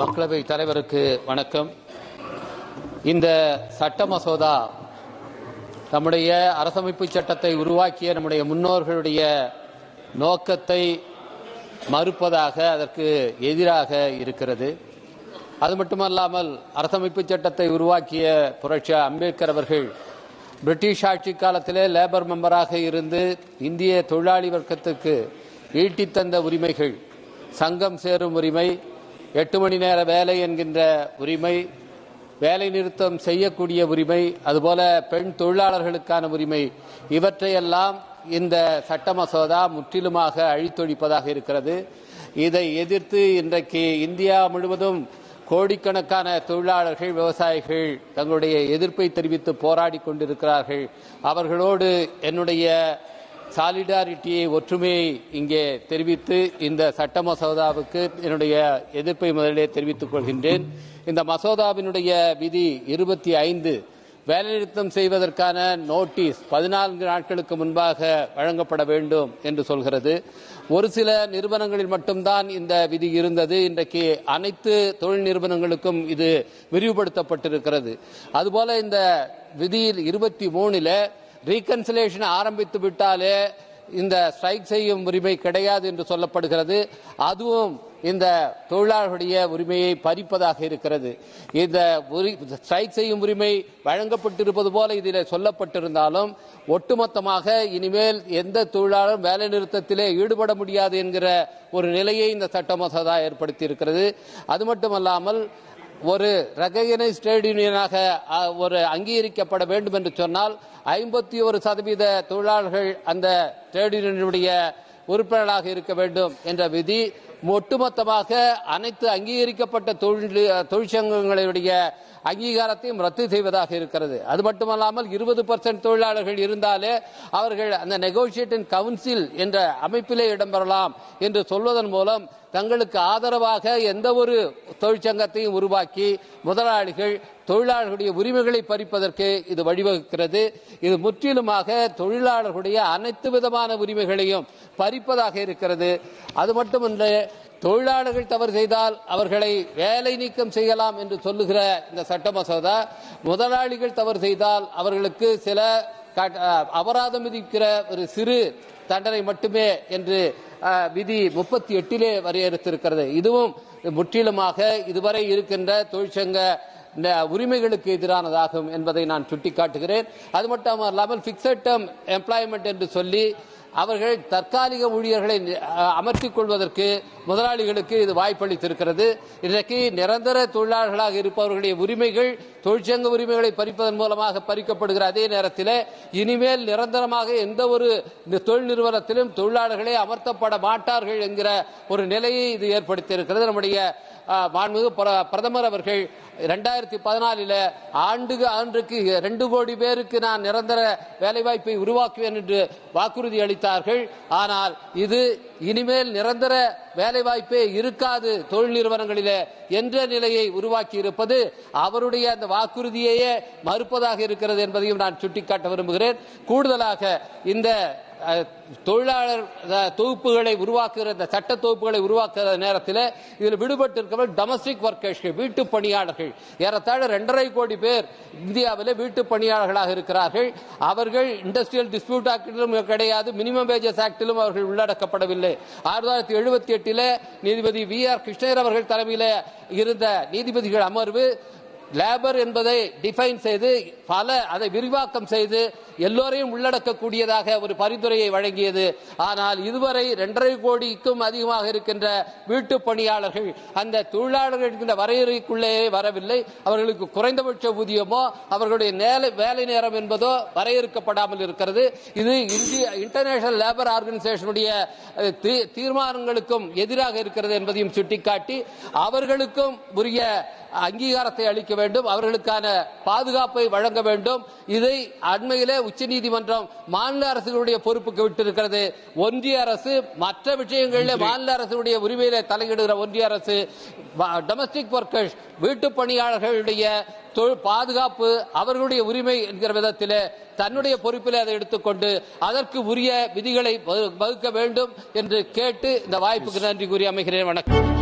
மக்களவை தலைவருக்கு வணக்கம். இந்த சட்ட மசோதா நம்முடைய அரசமைப்பு சட்டத்தை உருவாக்கிய நம்முடைய முன்னோர்களுடைய நோக்கத்தை மறுப்பதாக அதற்கு எதிராக இருக்கிறது. அது மட்டுமல்லாமல் அரசமைப்பு சட்டத்தை உருவாக்கிய புரட்சி அம்பேத்கர் அவர்கள் பிரிட்டிஷ் ஆட்சி காலத்திலே லேபர் மெம்பராக இருந்து இந்திய தொழிலாளி வர்க்கத்துக்கு ஈட்டித்தந்த உரிமைகள் சங்கம் சேரும் உரிமை எட்டு மணி நேர வேலை என்கின்ற உரிமை வேலை நிறுத்தம் செய்யக்கூடிய உரிமை அதுபோல பெண் தொழிலாளர்களுக்கான உரிமை இவற்றையெல்லாம் இந்த சட்ட மசோதா முற்றிலுமாக அழித்தொழிப்பதாக இருக்கிறது. இதை எதிர்த்து இன்றைக்கு இந்தியா முழுவதும் கோடிக்கணக்கான தொழிலாளர்கள் விவசாயிகள் தங்களுடைய எதிர்ப்பை தெரிவித்து போராடி கொண்டிருக்கிறார்கள். அவர்களோடு என்னுடைய சாலிடாரிட்டியை ஒற்றுமையை இங்கே தெரிவித்து இந்த சட்ட மசோதாவுக்கு என்னுடைய எதிர்ப்பை முதலிலே தெரிவித்துக் கொள்கின்றேன். இந்த மசோதாவினுடைய விதி இருபத்தி ஐந்து வேலைநிறுத்தம் செய்வதற்கான நோட்டீஸ் பதினான்கு நாட்களுக்கு முன்பாக வழங்கப்பட வேண்டும் என்று சொல்கிறது. ஒரு சில நிறுவனங்களில் மட்டும்தான் இந்த விதி இருந்தது. இன்றைக்கு அனைத்து தொழில் நிறுவனங்களுக்கும் இது விரிவுபடுத்தப்பட்டிருக்கிறது. அதுபோல இந்த விதியில் இருபத்தி மூணில் ரீகன்சிலேஷன் ஆரம்பித்து விட்டாலே இந்த ஸ்ட்ரைக் செய்யும் உரிமை கிடையாது என்று சொல்லப்படுகிறது. அதுவும் இந்த தொழிலாளர்களுடைய உரிமையை பறிப்பதாக இருக்கிறது. இந்த ஸ்ட்ரைக் செய்யும் உரிமை வழங்கப்பட்டிருப்பது போல இதில் சொல்லப்பட்டிருந்தாலும் ஒட்டுமொத்தமாக இனிமேல் எந்த தொழிலாளரும் வேலை நிறுத்தத்திலே ஈடுபட முடியாது என்கிற ஒரு நிலையை இந்த சட்ட மசோதா ஏற்படுத்தி இருக்கிறது அது மட்டுமல்லாமல் ஒரு ரெகனைஸ் ட்ரேட் யூனியனாக ஒரு அங்கீகரிக்கப்பட வேண்டும் என்று சொன்னால் ஐம்பத்தி ஒரு சதவீத தொழிலாளர்கள் அந்த ட்ரேட் யூனியனுடைய உறுப்பினராக இருக்க வேண்டும் என்ற விதி ஒட்டுமொத்தமாக அனைத்து அங்கீகரிக்கப்பட்ட தொழில் தொழிற்சங்கங்களுடைய அங்கீகாரத்தையும் ரத்து செய்வதாக இருக்கிறது. அது மட்டுமல்லாமல் இருபது பர்சன்ட் தொழிலாளர்கள் இருந்தாலே அவர்கள் அந்த நெகோசியேட்டிங் கவுன்சில் என்ற அமைப்பிலே இடம்பெறலாம் என்று சொல்வதன் மூலம் தங்களுக்கு ஆதரவாக எந்த ஒரு தொழிற்சங்கத்தையும் உருவாக்கி முதலாளிகள் தொழிலாளர்களுடைய உரிமைகளை பறிப்பதற்கு இது வழிவகுக்கிறது. இது முற்றிலுமாக தொழிலாளர்களுடைய அனைத்து விதமான உரிமைகளையும் பறிப்பதாக இருக்கிறது. அது மட்டுமல்ல தொழிலாளர்கள் தவறு செய்தால் அவர்களை வேலை நீக்கம் செய்யலாம் என்று சொல்லுகிற இந்த சட்ட மசோதா முதலாளிகள் தவறு செய்தால் அவர்களுக்கு சில அபராதம் விதிக்கிற ஒரு சிறு தண்டனை மட்டுமே என்று விதி முப்பத்தி எட்டிலே வரையறுத்திருக்கிறது. இதுவும் முற்றிலுமாக இதுவரை இருக்கின்ற தொழிற்சங்க இந்த உரிமைகளுக்கு எதிரானதாகும் என்பதை நான் சுட்டிக்காட்டுகிறேன். அது மட்டும் இல்லாமல் பிக்சட் டேர்ம் எம்ப்ளாய்மெண்ட் என்று சொல்லி அவர்கள் தற்காலிக ஊழியர்களை அமர்த்திக் கொள்வதற்கு முதலாளிகளுக்கு இது வாய்ப்பளித்திருக்கிறது. இன்றைக்கு நிரந்தர தொழிலாளர்களாக இருப்பவர்களுடைய உரிமைகள் தொழிற்சங்க உரிமைகளை பறிப்பதன் மூலமாக பறிக்கப்படுகிற அதே நேரத்தில் இனிமேல் நிரந்தரமாக எந்த ஒரு இந்த தொழில் நிறுவனத்திலும் தொழிலாளர்களே அமர்த்தப்பட மாட்டார்கள் என்கிற ஒரு நிலையை இது ஏற்படுத்தியிருக்கிறது. நம்முடைய மாண்புமிகு பிர- பிரதமர் அவர்கள் ரெண்டாயிரத்தி பதினாலில் ஆண்டுக்கு ஆண்டுக்கு ரெண்டு கோடி பேருக்கு நான் நிரந்தர வேலைவாய்ப்பை உருவாக்குவேன் என்று வாக்குறுதி அளித்தார்கள். ஆனால் இது இனிமேல் நிரந்தர வேலைவாய்ப்பே இருக்காது தொழில் நிறுவனங்களிலே என்ற நிலையை உருவாக்கி இருப்பது அவருடைய அந்த வாக்குறுதியையே மறுப்பதாக இருக்கிறது என்பதையும் நான் சுட்டிக்காட்ட விரும்புகிறேன். கூடுதலாக இந்த தொழிலாளர் தொகுப்புகளை உருவாக்குகிற இந்த சட்ட தொகுப்புகளை உருவாக்குகிற நேரத்தில் இதில் விடுபட்டு இருக்கவர்கள் டொமஸ்டிக் ஒர்க்கர்ஸ்கள் வீட்டு பணியாளர்கள். ஏறத்தாழ ரெண்டரை கோடி பேர் இந்தியாவில் வீட்டு பணியாளர்களாக இருக்கிறார்கள். அவர்கள் இண்டஸ்ட்ரியல் டிஸ்பியூட் ஆக்டிலும் கிடையாது மினிமம் வேஜஸ் ஆக்டிலும் அவர்கள் உள்ளடக்கப்படவில்லை. ஆயிரத்தி தொள்ளாயிரத்தி எழுபத்தி எட்டில் நீதிபதி வி ஆர் கிருஷ்ணயர் அவர்கள் தலைமையில் இருந்த நீதிபதிகள் அமர்வு லேபர் என்பதை டிஃபைன் செய்து பல அதை விரிவாக்கம் செய்து எல்லோரையும் உள்ளடக்கக்கூடியதாக ஒரு பரிந்துரையை வழங்கியது. ஆனால் இதுவரை இரண்டரை கோடிக்கும் அதிகமாக இருக்கின்ற வீட்டு பணியாளர்கள் அந்த தொழிலாளர்கள் இருக்கின்ற வரையறைக்குள்ளேயே வரவில்லை. அவர்களுக்கு குறைந்தபட்ச ஊதியமோ அவர்களுடைய நேர- வேலை நேரம் என்பதோ வரையறுக்கப்படாமல் இருக்கிறது. இது இந்திய இன்டர்நேஷனல் லேபர் ஆர்கனைசேஷனுடைய தீ- தீர்மானங்களுக்கும் எதிராக இருக்கிறது என்பதையும் சுட்டிக்காட்டி அவர்களுக்கும் உரிய அங்கீகாரத்தை அளிக்க வேண்டும் அவர்களுக்கான பாதுகாப்பை வழங்க வேண்டும். இதை அண்மையிலே உச்சநீதிமன்றம் மாநில அரசுகளுடைய பொறுப்புக்கு விட்டிருக்கிறது. ஒன்றிய அரசு மற்ற விஷயங்களிலே மாநில அரசுடைய உரிமையிலே தலையிடுகிற ஒன்றிய அரசு டொமஸ்டிக் ஒர்க்கர்ஸ் வீட்டு பணியாளர்களுடைய தொழில் பாதுகாப்பு அவர்களுடைய உரிமை என்கிற விதத்திலே தன்னுடைய பொறுப்பில் அதை எடுத்துக்கொண்டு அதற்கு உரிய விதிகளை வகு- வகுக்க வேண்டும் என்று கேட்டு இந்த வாய்ப்புக்கு நன்றி கூறி அமைகிறேன். வணக்கம்.